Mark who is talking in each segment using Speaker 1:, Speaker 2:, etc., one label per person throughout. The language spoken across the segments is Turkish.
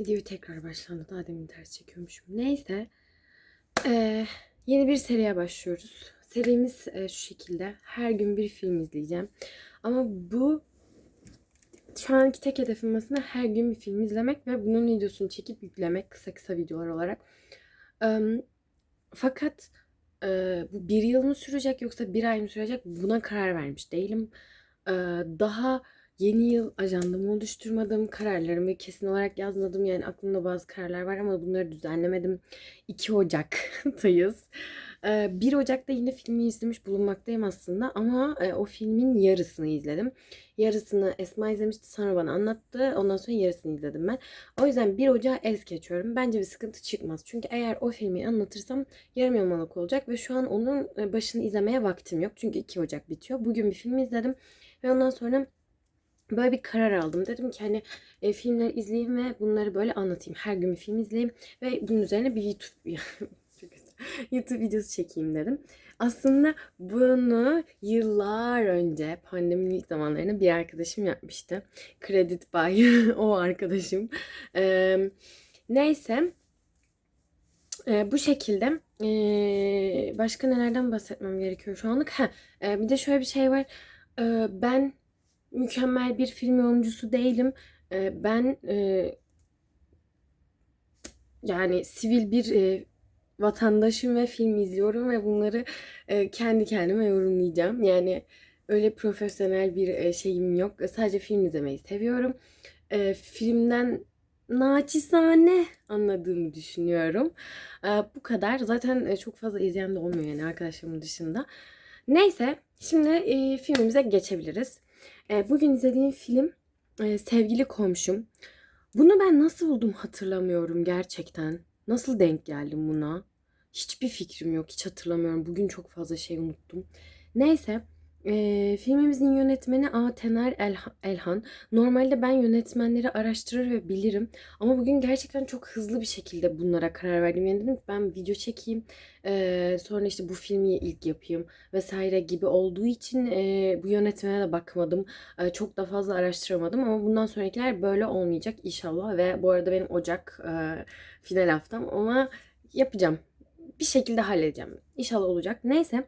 Speaker 1: Videoyu tekrar başlandı. Daha demin ters çekiyormuşum. Neyse. Ee, yeni bir seriye başlıyoruz. Serimiz e, şu şekilde. Her gün bir film izleyeceğim. Ama bu şu anki tek hedefim aslında her gün bir film izlemek ve bunun videosunu çekip yüklemek kısa kısa videolar olarak. Ee, fakat e, bu bir yıl mı sürecek yoksa bir ay mı sürecek buna karar vermiş değilim. Ee, daha yeni yıl ajandamı oluşturmadım. Kararlarımı kesin olarak yazmadım. Yani aklımda bazı kararlar var ama bunları düzenlemedim. 2 Ocak'tayız. Ee, 1 Ocak'ta yine filmi izlemiş bulunmaktayım aslında ama e, o filmin yarısını izledim. Yarısını Esma izlemişti sonra bana anlattı. Ondan sonra yarısını izledim ben. O yüzden 1 Ocak'a es geçiyorum. Bence bir sıkıntı çıkmaz. Çünkü eğer o filmi anlatırsam yarım yamalak olacak ve şu an onun e, başını izlemeye vaktim yok. Çünkü 2 Ocak bitiyor. Bugün bir film izledim ve ondan sonra böyle bir karar aldım. Dedim ki hani e, filmleri izleyeyim ve bunları böyle anlatayım. Her gün bir film izleyeyim ve bunun üzerine bir YouTube. YouTube videosu çekeyim dedim. Aslında bunu yıllar önce pandeminin ilk zamanlarında bir arkadaşım yapmıştı. Credit by o arkadaşım. Ee, neyse ee, bu şekilde ee, başka nelerden bahsetmem gerekiyor şu anlık? Ha, ee, bir de şöyle bir şey var. Ee, ben mükemmel bir film yorumcusu değilim. Ee, ben e, yani sivil bir e, vatandaşım ve film izliyorum ve bunları e, kendi kendime yorumlayacağım. Yani öyle profesyonel bir e, şeyim yok. Sadece film izlemeyi seviyorum. E, filmden naçizane anladığımı düşünüyorum. E, bu kadar. Zaten e, çok fazla izleyen de olmuyor yani arkadaşlarımın dışında. Neyse şimdi e, filmimize geçebiliriz. E, bugün izlediğim film e, Sevgili Komşum. Bunu ben nasıl buldum hatırlamıyorum gerçekten. Nasıl denk geldim buna? Hiçbir fikrim yok. Hiç hatırlamıyorum. Bugün çok fazla şey unuttum. Neyse. E, filmimizin yönetmeni A. Elhan. Normalde ben yönetmenleri araştırır ve bilirim. Ama bugün gerçekten çok hızlı bir şekilde bunlara karar verdim. Yani dedim ki ben video çekeyim. e, sonra işte bu filmi ilk yapayım vesaire gibi olduğu için e, bu yönetmene de bakmadım. E, çok da fazla araştıramadım ama bundan sonrakiler böyle olmayacak inşallah. Ve bu arada benim Ocak e, final haftam ama yapacağım. Bir şekilde halledeceğim. İnşallah olacak. Neyse.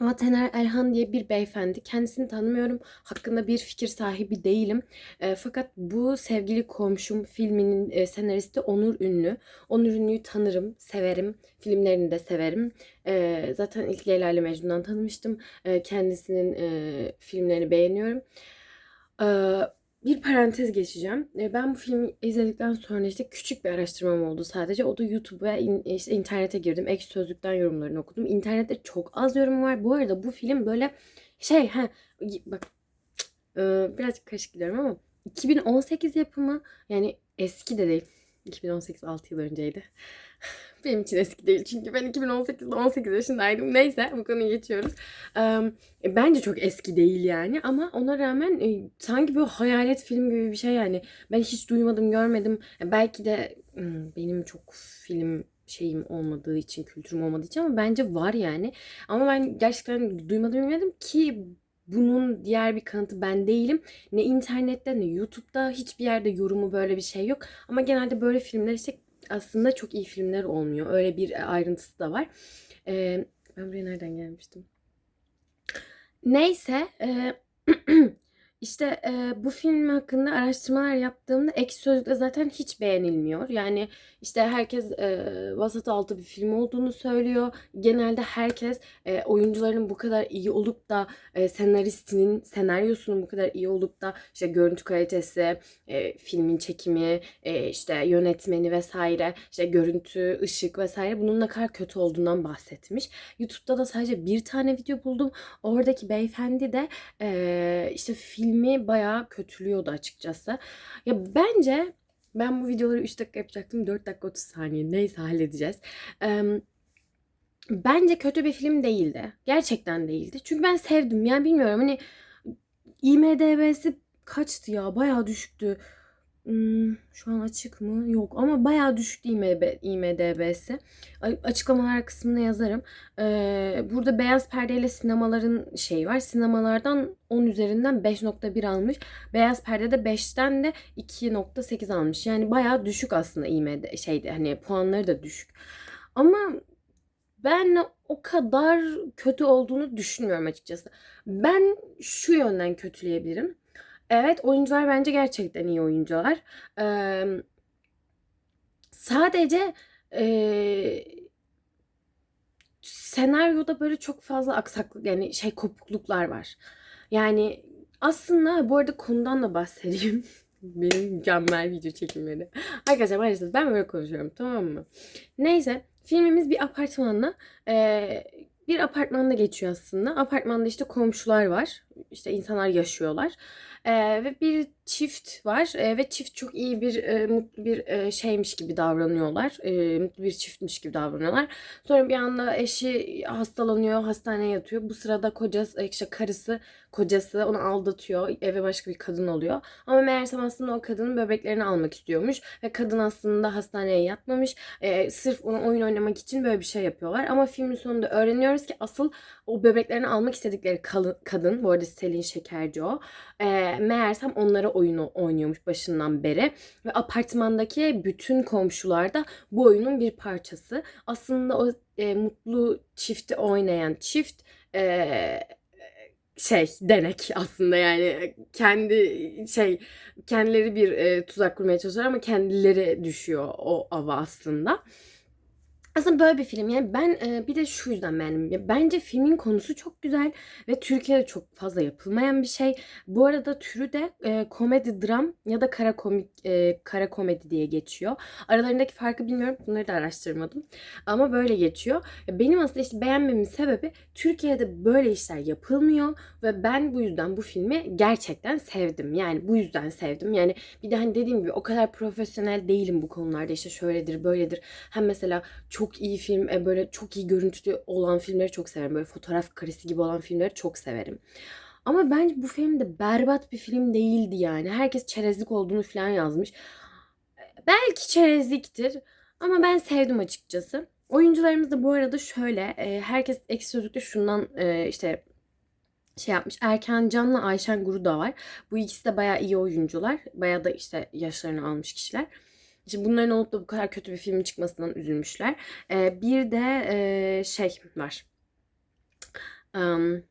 Speaker 1: Ama Tener Elhan diye bir beyefendi. Kendisini tanımıyorum. Hakkında bir fikir sahibi değilim. E, fakat bu sevgili komşum filminin e, senaristi Onur Ünlü. Onur Ünlü'yü tanırım, severim. Filmlerini de severim. E, zaten ilk Leyla ile Mecnun'dan tanımıştım. E, kendisinin e, filmlerini beğeniyorum. E, bir parantez geçeceğim. E, Ben bu filmi izledikten sonra işte küçük bir araştırmam oldu sadece. O da YouTube ve in- işte internete girdim. Ekşi Sözlük'ten yorumlarını okudum. İnternette çok az yorum var. Bu arada bu film böyle şey ha bak e, birazcık karışık gidiyorum ama 2018 yapımı yani eski de değil. 2018 6 yıl önceydi. Benim için eski değil çünkü ben 2018'de 18 yaşındaydım. Neyse bu konuyu geçiyoruz. Ee, bence çok eski değil yani ama ona rağmen e, sanki böyle hayalet film gibi bir şey yani. Ben hiç duymadım, görmedim. E, belki de hmm, benim çok film şeyim olmadığı için, kültürüm olmadığı için ama bence var yani. Ama ben gerçekten duymadım bilmedim ki bunun diğer bir kanıtı ben değilim. Ne internette ne YouTube'da hiçbir yerde yorumu böyle bir şey yok. Ama genelde böyle filmler işte aslında çok iyi filmler olmuyor. Öyle bir ayrıntısı da var. Ee, ben buraya nereden gelmiştim? Neyse. E, işte e, bu film hakkında araştırmalar yaptığımda Ekşi Sözlük'te zaten hiç beğenilmiyor. Yani işte herkes e, vasat altı bir film olduğunu söylüyor. Genelde herkes e, oyuncuların bu kadar iyi olup da e, senaristinin senaryosunun bu kadar iyi olup da işte görüntü kalitesi, e, filmin çekimi, e, işte yönetmeni vesaire, işte görüntü, ışık vesaire bunun ne kadar kötü olduğundan bahsetmiş. YouTube'da da sadece bir tane video buldum. Oradaki beyefendi de e, işte filmi bayağı kötülüyordu açıkçası. Ya bence ben bu videoları 3 dakika yapacaktım. 4 dakika 30 saniye. Neyse halledeceğiz. Eee Bence kötü bir film değildi. Gerçekten değildi. Çünkü ben sevdim. Yani bilmiyorum hani IMDB'si kaçtı ya? Bayağı düşüktü. Hmm, şu an açık mı? Yok ama bayağı düşük IMB, IMDB'si. Açıklamalar kısmına yazarım. Ee, burada beyaz perdeyle sinemaların şeyi var. Sinemalardan 10 üzerinden 5.1 almış. Beyaz perdede 5'ten de 2.8 almış. Yani bayağı düşük aslında IMD şeyde hani puanları da düşük. Ama ben o kadar kötü olduğunu düşünmüyorum açıkçası. Ben şu yönden kötüleyebilirim. Evet oyuncular bence gerçekten iyi oyuncular. Ee, sadece ee, senaryoda böyle çok fazla aksaklık yani şey kopukluklar var. Yani aslında bu arada konudan da bahsedeyim. Benim mükemmel video çekimleri. Arkadaşlar maalesef ben böyle konuşuyorum tamam mı? Neyse filmimiz bir apartmanla ee, bir apartmanda geçiyor aslında. Apartmanda işte komşular var. İşte insanlar yaşıyorlar. Ve bir çift var ee, ve çift çok iyi bir e, mutlu bir e, şeymiş gibi davranıyorlar. E, mutlu bir çiftmiş gibi davranıyorlar. Sonra bir anda eşi hastalanıyor, hastaneye yatıyor. Bu sırada kocası, işte karısı, kocası onu aldatıyor. Eve başka bir kadın oluyor. Ama meğersem aslında o kadının bebeklerini almak istiyormuş ve kadın aslında hastaneye yatmamış. E, sırf ona oyun oynamak için böyle bir şey yapıyorlar. Ama filmin sonunda öğreniyoruz ki asıl o bebeklerini almak istedikleri kadın, bu arada Selin Şekerci o. E, meğersem onlara oyunu oynuyormuş başından beri. Ve apartmandaki bütün komşular da bu oyunun bir parçası. Aslında o e, mutlu çifti oynayan çift e, şey denek aslında yani kendi şey kendileri bir e, tuzak kurmaya çalışıyorlar ama kendileri düşüyor o ava aslında. Aslında böyle bir film. Yani ben e, bir de şu yüzden beğendim. Bence filmin konusu çok güzel ve Türkiye'de çok fazla yapılmayan bir şey. Bu arada türü de e, komedi dram ya da kara komik e, kara komedi diye geçiyor. Aralarındaki farkı bilmiyorum. Bunları da araştırmadım. Ama böyle geçiyor. Benim aslında işte beğenmemin sebebi Türkiye'de böyle işler yapılmıyor ve ben bu yüzden bu filmi gerçekten sevdim. Yani bu yüzden sevdim. Yani bir de hani dediğim gibi o kadar profesyonel değilim bu konularda. İşte şöyledir, böyledir. Hem mesela çok çok iyi film, e, böyle çok iyi görüntülü olan filmleri çok severim. Böyle fotoğraf karesi gibi olan filmleri çok severim. Ama bence bu film de berbat bir film değildi yani. Herkes çerezlik olduğunu falan yazmış. Belki çerezliktir ama ben sevdim açıkçası. Oyuncularımız da bu arada şöyle. E, herkes ek sözlükte şundan e, işte şey yapmış. Erken Can'la Ayşen Guru da var. Bu ikisi de bayağı iyi oyuncular. Bayağı da işte yaşlarını almış kişiler. İşte bunların olup da bu kadar kötü bir film çıkmasından üzülmüşler. Ee, bir de e, şey var. Um,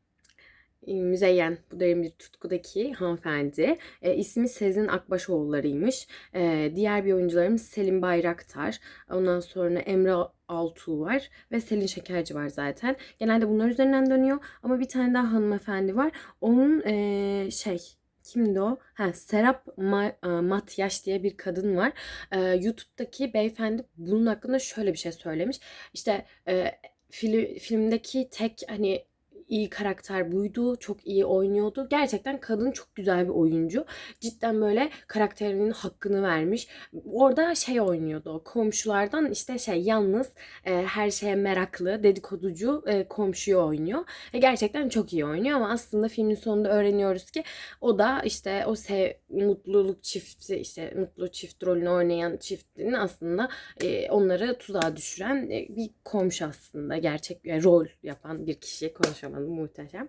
Speaker 1: Müzeyyen, bu derin bir tutkudaki hanımefendi. E, ismi Sezin Akbaşoğulları'ymış. E, diğer bir oyuncularımız Selim Bayraktar. Ondan sonra Emre Altuğ var ve Selin Şekerci var zaten. Genelde bunlar üzerinden dönüyor. Ama bir tane daha hanımefendi var. Onun e, şey Kimdi o? Ha, Serap Ma- e, Matyaş diye bir kadın var. Ee, YouTube'daki beyefendi bunun hakkında şöyle bir şey söylemiş. İşte e, fil- filmdeki tek hani iyi karakter buydu. Çok iyi oynuyordu. Gerçekten kadın çok güzel bir oyuncu. Cidden böyle karakterinin hakkını vermiş. Orada şey oynuyordu. Komşulardan işte şey yalnız e, her şeye meraklı, dedikoducu e, komşuyu oynuyor. E, gerçekten çok iyi oynuyor ama aslında filmin sonunda öğreniyoruz ki o da işte o sev mutluluk çifti işte mutlu çift rolünü oynayan çiftin aslında e, onları tuzağa düşüren e, bir komşu aslında gerçek yani rol yapan bir kişi konuşamam yapmadım. Muhteşem.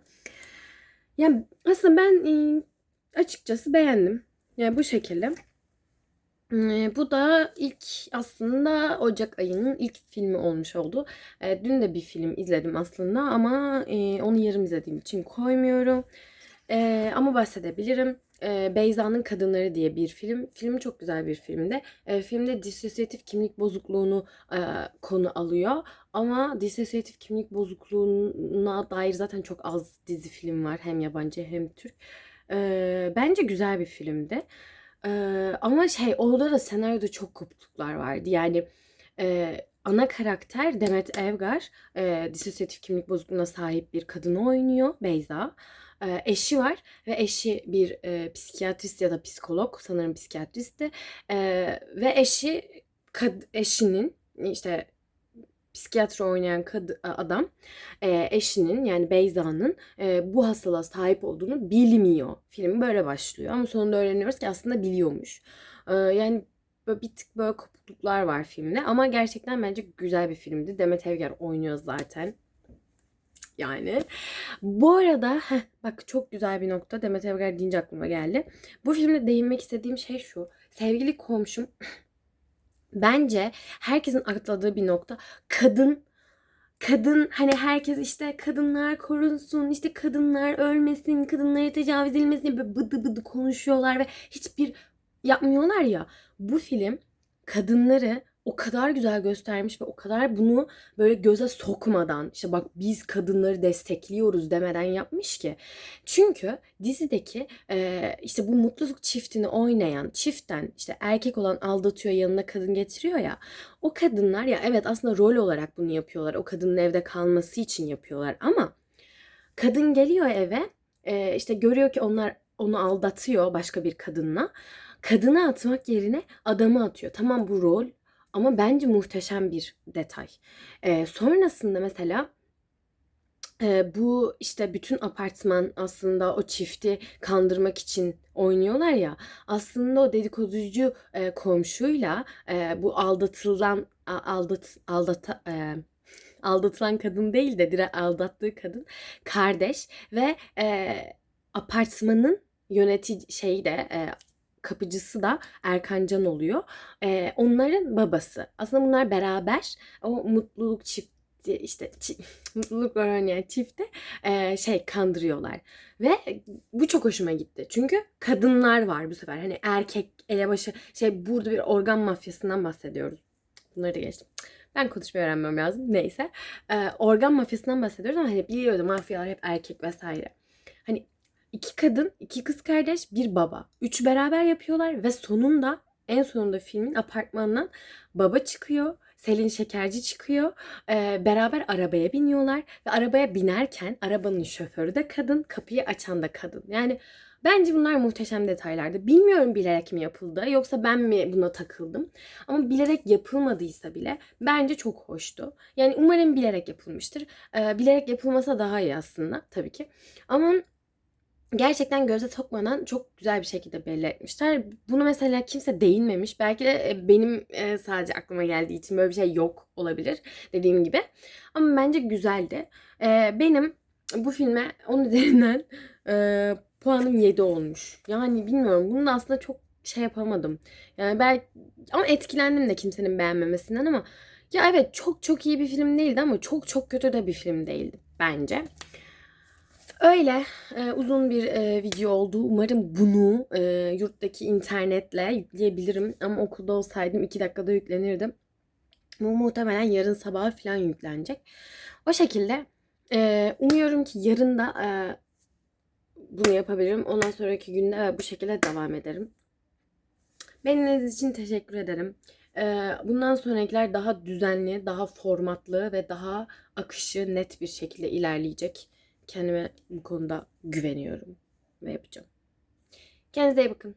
Speaker 1: Yani aslında ben e, açıkçası beğendim. Yani bu şekilde. E, bu da ilk aslında Ocak ayının ilk filmi olmuş oldu. E, dün de bir film izledim aslında ama onu yarım izlediğim için koymuyorum. Ama bahsedebilirim. Beyza'nın Kadınları diye bir film. Film çok güzel bir filmde. filmde disosiyatif kimlik bozukluğunu konu alıyor. Ama disosiyatif kimlik bozukluğuna dair zaten çok az dizi film var. Hem yabancı hem Türk. bence güzel bir filmdi. ama şey orada da senaryoda çok kopukluklar vardı. Yani ana karakter Demet Evgar e, disosiyatif kimlik bozukluğuna sahip bir kadını oynuyor Beyza e, eşi var ve eşi bir e, psikiyatrist ya da psikolog sanırım psikiyatristti e, ve eşi kad, eşinin işte psikiyatri oynayan kad- adam e, eşinin yani Beyza'nın e, bu hastalığa sahip olduğunu bilmiyor. Film böyle başlıyor ama sonunda öğreniyoruz ki aslında biliyormuş. Ee, yani böyle bir tık böyle kopukluklar var filmde ama gerçekten bence güzel bir filmdi. Demet Evgar oynuyor zaten. Yani. Bu arada heh, bak çok güzel bir nokta. Demet Evgar deyince aklıma geldi. Bu filmde değinmek istediğim şey şu. Sevgili komşum bence herkesin atladığı bir nokta. Kadın kadın hani herkes işte kadınlar korunsun, işte kadınlar ölmesin, kadınlara tecavüz edilmesin böyle bıdı bıdı konuşuyorlar ve hiçbir yapmıyorlar ya. Bu film kadınları o kadar güzel göstermiş ve o kadar bunu böyle göze sokmadan işte bak biz kadınları destekliyoruz demeden yapmış ki. Çünkü dizideki e, işte bu mutluluk çiftini oynayan çiftten işte erkek olan aldatıyor yanına kadın getiriyor ya. O kadınlar ya evet aslında rol olarak bunu yapıyorlar. O kadının evde kalması için yapıyorlar ama kadın geliyor eve e, işte görüyor ki onlar onu aldatıyor başka bir kadınla. Kadını atmak yerine adamı atıyor. Tamam bu rol ama bence muhteşem bir detay. Ee, sonrasında mesela e, bu işte bütün apartman aslında o çifti kandırmak için oynuyorlar ya. Aslında o dedikoducu e, komşuyla e, bu aldatılan aldat aldata e, aldatılan kadın değil de direkt aldattığı kadın kardeş ve e, apartmanın yönetici şeyi de e, kapıcısı da Erkan Can oluyor. E, onların babası. Aslında bunlar beraber o mutluluk çifti işte çi- mutluluk var oynayan çifti e, şey kandırıyorlar. Ve bu çok hoşuma gitti. Çünkü kadınlar var bu sefer. Hani erkek elebaşı şey burada bir organ mafyasından bahsediyoruz. Bunları da geçtim. Ben konuşmayı öğrenmem lazım. Neyse. E, organ mafyasından bahsediyoruz ama hani biliyordum mafyalar hep erkek vesaire. Hani iki kadın, iki kız kardeş, bir baba. Üç beraber yapıyorlar ve sonunda en sonunda filmin apartmanından baba çıkıyor. Selin Şekerci çıkıyor. Ee, beraber arabaya biniyorlar ve arabaya binerken arabanın şoförü de kadın, kapıyı açan da kadın. Yani bence bunlar muhteşem detaylardı. Bilmiyorum bilerek mi yapıldı yoksa ben mi buna takıldım. Ama bilerek yapılmadıysa bile bence çok hoştu. Yani umarım bilerek yapılmıştır. Ee, bilerek yapılmasa daha iyi aslında tabii ki. Ama gerçekten göze sokmadan çok güzel bir şekilde belli etmişler. Bunu mesela kimse değinmemiş. Belki de e, benim e, sadece aklıma geldiği için böyle bir şey yok olabilir dediğim gibi. Ama bence güzeldi. E, Benim bu filme 10 üzerinden puanım 7 olmuş. Yani bilmiyorum. Bunu da aslında çok şey yapamadım. Yani belki ama etkilendim de kimsenin beğenmemesinden ama ya evet çok çok iyi bir film değildi ama çok çok kötü de bir film değildi bence. Öyle e, uzun bir e, video oldu. Umarım bunu e, yurttaki internetle yükleyebilirim. Ama okulda olsaydım 2 dakikada yüklenirdim. Bu muhtemelen yarın sabah falan yüklenecek. O şekilde e, umuyorum ki yarın da e, bunu yapabilirim. Ondan sonraki günde ve bu şekilde devam ederim. Benim için teşekkür ederim. E, bundan sonrakiler daha düzenli, daha formatlı ve daha akışı net bir şekilde ilerleyecek. Kendime bu konuda güveniyorum ve yapacağım. Kendinize iyi bakın.